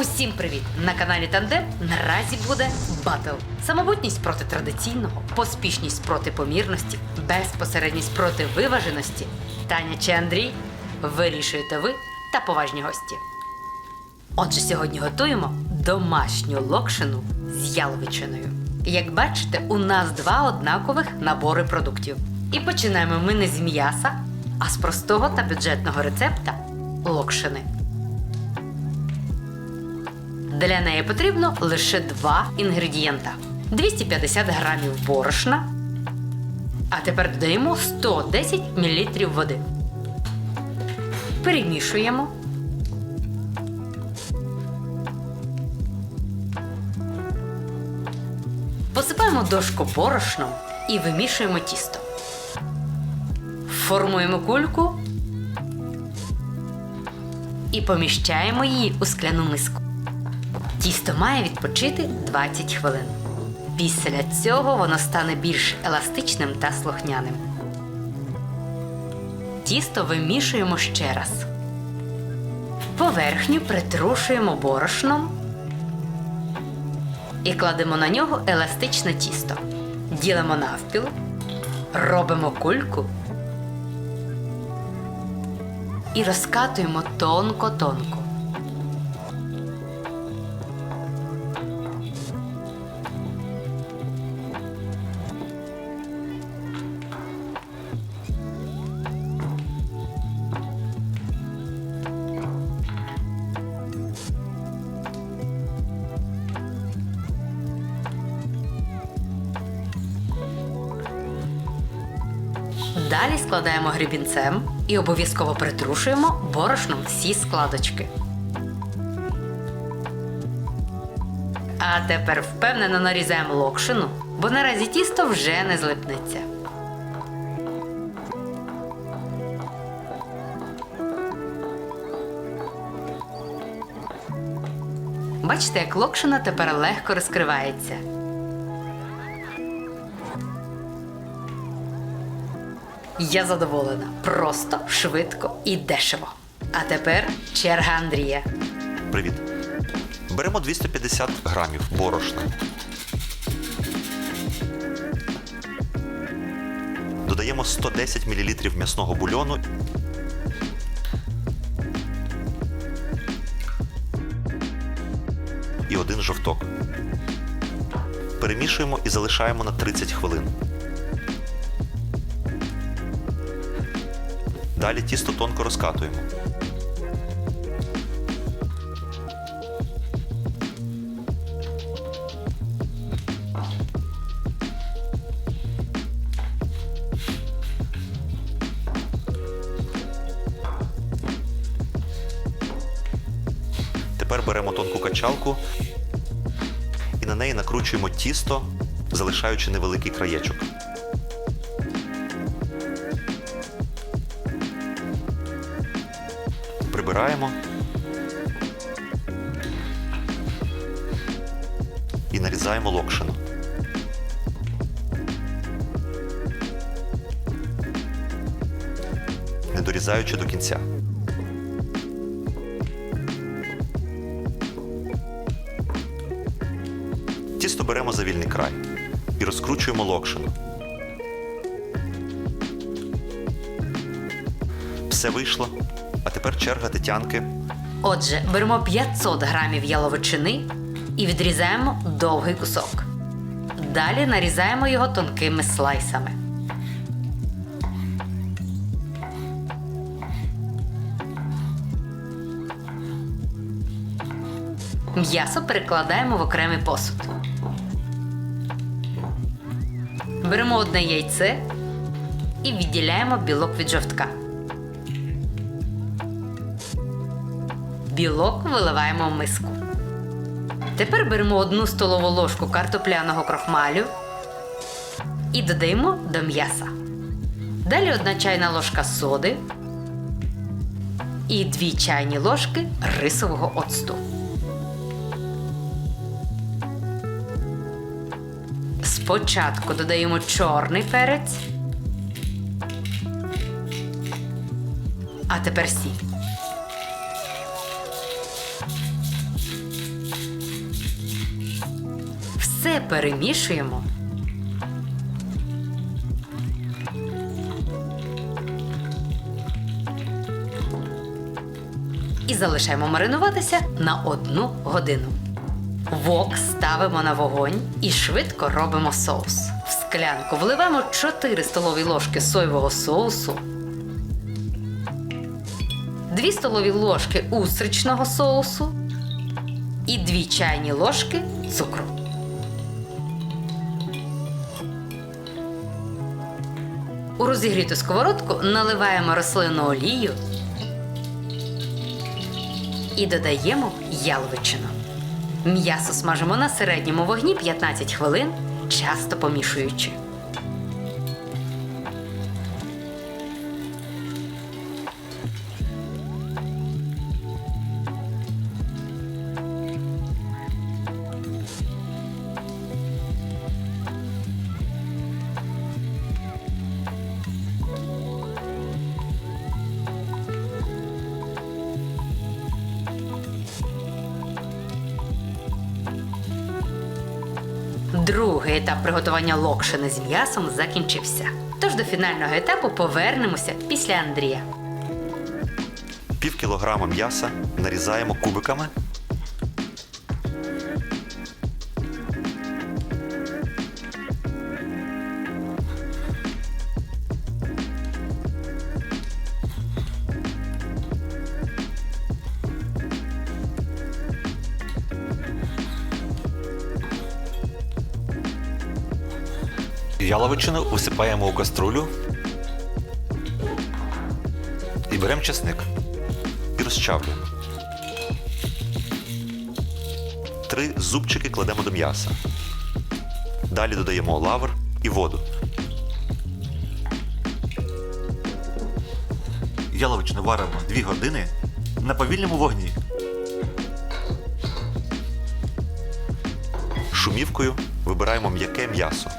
Усім привіт! На каналі Тандем наразі буде батл. Самобутність проти традиційного, поспішність проти помірності, безпосередність проти виваженості. Таня чи Андрій вирішуєте ви та поважні гості. Отже, сьогодні готуємо домашню локшину з яловичиною. Як бачите, у нас два однакових набори продуктів. І починаємо ми не з м'яса, а з простого та бюджетного рецепта локшини. Для неї потрібно лише два інгредієнта: 250 грамів борошна. А тепер додаємо 110 мл води. Перемішуємо. Посипаємо дошку борошном і вимішуємо тісто. Формуємо кульку і поміщаємо її у скляну миску. Тісто має відпочити 20 хвилин. Після цього воно стане більш еластичним та слухняним. Тісто вимішуємо ще раз. Поверхню притрушуємо борошном і кладемо на нього еластичне тісто. Ділимо навпіл, робимо кульку і розкатуємо тонко-тонко. Далі складаємо грібінцем і обов'язково притрушуємо борошном всі складочки. А тепер впевнено нарізаємо локшину, бо наразі тісто вже не злипнеться. Бачите, як локшина тепер легко розкривається. Я задоволена. Просто, швидко і дешево. А тепер черга Андрія. Привіт. Беремо 250 грамів борошна. Додаємо 110 мл м'ясного бульйону. І один жовток. Перемішуємо і залишаємо на 30 хвилин. Далі тісто тонко розкатуємо. Тепер беремо тонку качалку і на неї накручуємо тісто, залишаючи невеликий краєчок. Прибираємо і нарізаємо локшину. Не дорізаючи до кінця. Тісто беремо за вільний край і розкручуємо локшину. Все вийшло. А тепер черга Тетянки. Отже, беремо 500 грамів яловичини і відрізаємо довгий кусок. Далі нарізаємо його тонкими слайсами. М'ясо перекладаємо в окремий посуд. Беремо одне яйце і відділяємо білок від жовтка. Білок виливаємо в миску. Тепер беремо одну столову ложку картопляного крохмалю і додаємо до м'яса. Далі одна чайна ложка соди і дві чайні ложки рисового оцту. Спочатку додаємо чорний перець, а тепер сіль. Все перемішуємо. І залишаємо маринуватися на одну годину. Вок ставимо на вогонь і швидко робимо соус. В склянку вливаємо 4 столові ложки соєвого соусу, 2 столові ложки устричного соусу і 2 чайні ложки цукру. У розігріту сковородку наливаємо рослинну олію і додаємо яловичину. М'ясо смажимо на середньому вогні 15 хвилин, часто помішуючи. Другий етап приготування локшини з м'ясом закінчився. Тож до фінального етапу повернемося після Андрія. Пів кілограма м'яса нарізаємо кубиками. Яловичину висипаємо у каструлю і беремо чесник і розчавлюємо. Три зубчики кладемо до м'яса. Далі додаємо лавр і воду. Яловичину варимо 2 години на повільному вогні. Шумівкою вибираємо м'яке м'ясо.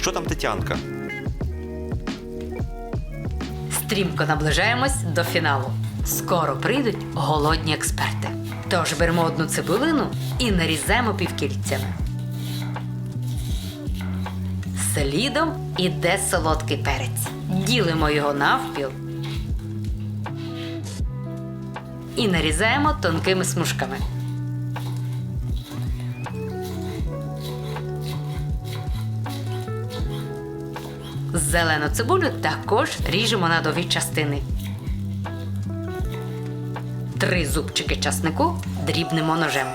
Що там Тетянка? Стрімко наближаємось до фіналу. Скоро прийдуть голодні експерти. Тож беремо одну цибулину і нарізаємо півкільцями. Слідом іде солодкий перець. Ділимо його навпіл і нарізаємо тонкими смужками. Зелену цибулю також ріжемо на довгі частини. Три зубчики часнику дрібнемо ножем.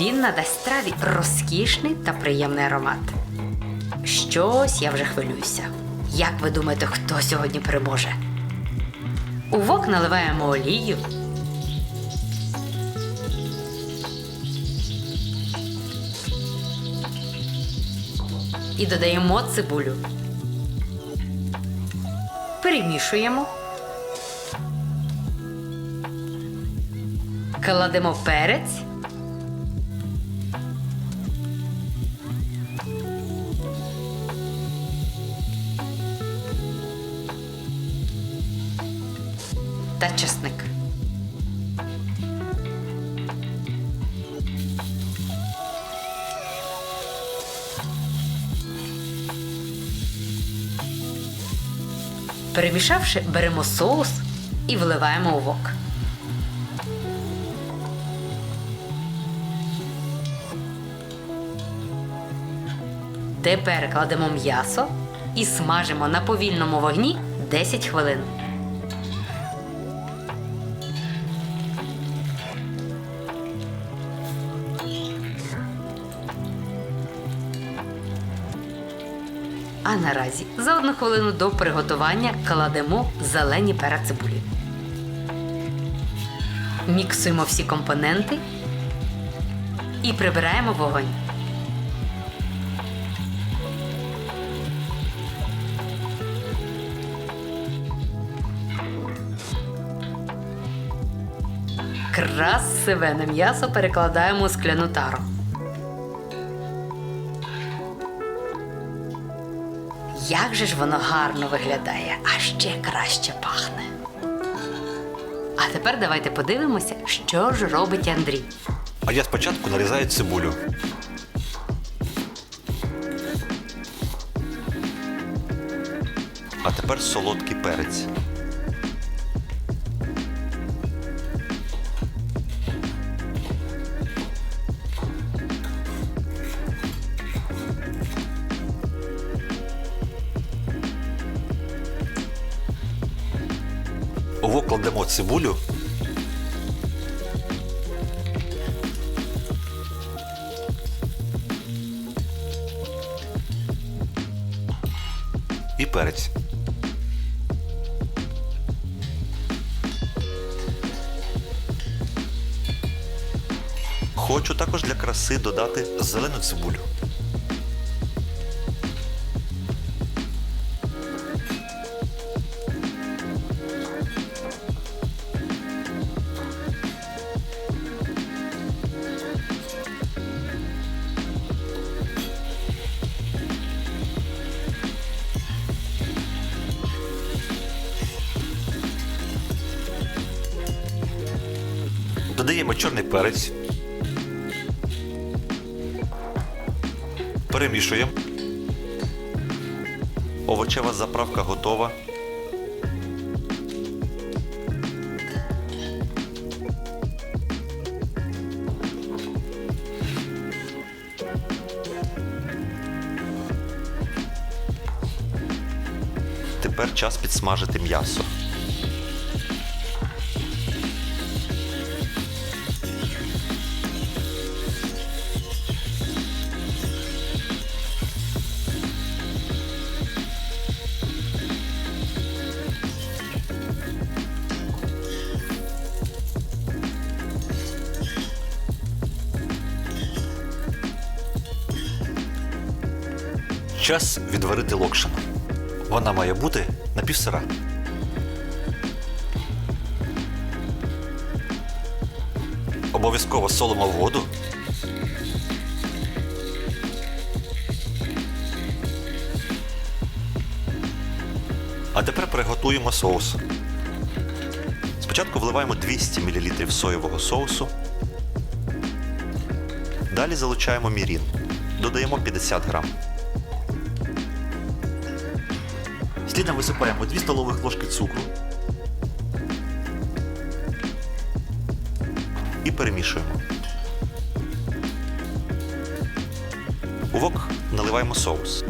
Він надасть страві розкішний та приємний аромат. Щось я вже хвилююся. Як ви думаєте, хто сьогодні переможе? У вок наливаємо олію. І додаємо цибулю. Перемішуємо. Кладемо перець. Та чесник. Перемішавши, беремо соус і вливаємо у вок. Тепер кладемо м'ясо і смажимо на повільному вогні 10 хвилин. А наразі за одну хвилину до приготування кладемо зелені пера цибулі. Міксуємо всі компоненти і прибираємо вогонь. красиве м'ясо перекладаємо у скляну тару. Як же ж воно гарно виглядає, а ще краще пахне. А тепер давайте подивимося, що ж робить Андрій. А я спочатку нарізаю цибулю. А тепер солодкий перець. У вок кладемо цибулю і перець. Хочу також для краси додати зелену цибулю. Чорний перець. Перемішуємо. Овочева заправка готова. Тепер час підсмажити м'ясо. Час відварити локшину. Вона має бути напівсира. Обов'язково солимо воду. А тепер приготуємо соус. Спочатку вливаємо 200 мл соєвого соусу. Далі залучаємо мірін. Додаємо 50 грам. Слідом висипаємо 2 столових ложки цукру і перемішуємо. У вок наливаємо соус.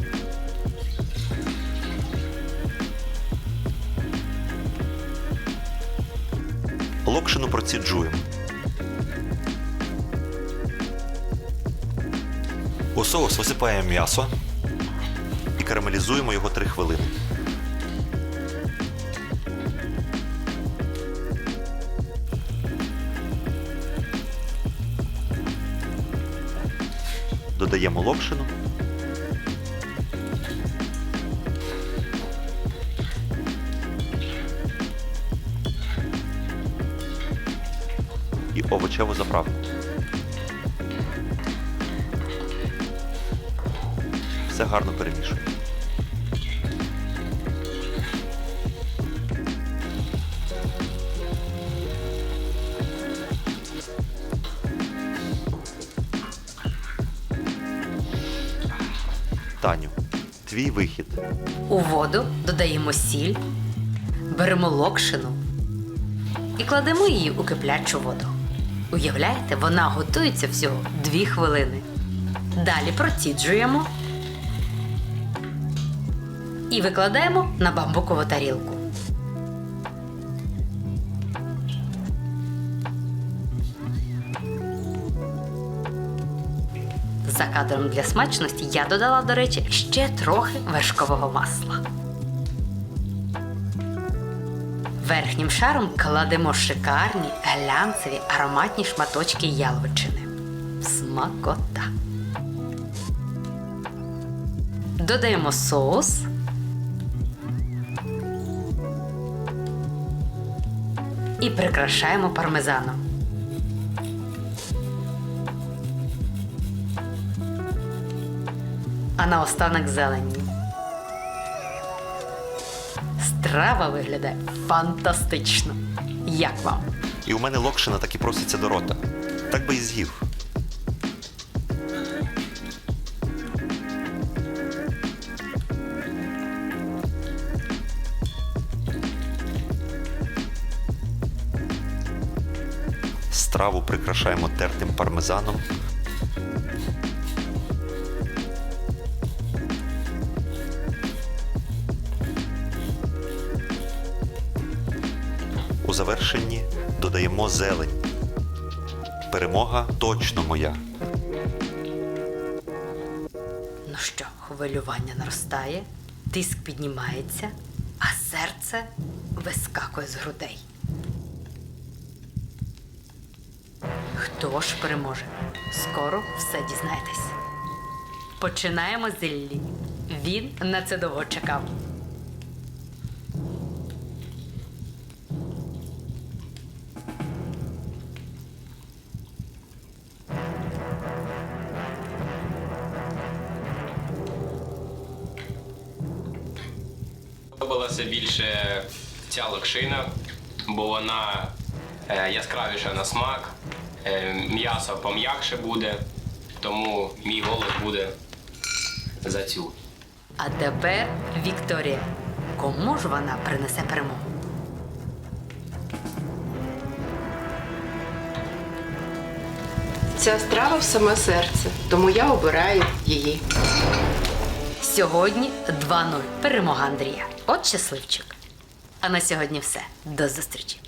Локшину проціджуємо. У соус висипаємо м'ясо і карамелізуємо його 3 хвилини. Додаємо локшину. І овочеву заправку. Все гарно перемішуємо. Таню, твій вихід. У воду додаємо сіль, беремо локшину і кладемо її у киплячу воду. Уявляєте, вона готується всього 2 хвилини. Далі проціджуємо і викладаємо на бамбукову тарілку. За кадром для смачності я додала, до речі, ще трохи вершкового масла. Верхнім шаром кладемо шикарні, глянцеві, ароматні шматочки яловичини. Смакота. Додаємо соус. І прикрашаємо пармезаном. А наостанок зелені. Страва виглядає фантастично. Як вам? І у мене локшина так і проситься до рота. Так би і з'їв. Страву прикрашаємо тертим пармезаном. Додаємо зелень. Перемога точно моя. Ну що, хвилювання наростає, тиск піднімається, а серце вискакує з грудей. Хто ж переможе? Скоро все дізнаєтесь. Починаємо з Іллі. Він на це довго чекав. Більше ця локшина, бо вона е, яскравіша на смак, е, м'ясо пом'якше буде, тому мій голос буде за цю. А тепер Вікторія. Кому ж вона принесе перемогу? Ця страва в саме серце, тому я обираю її. Сьогодні 2-0. Перемога Андрія. От щасливчик. А на сьогодні все. До зустрічі.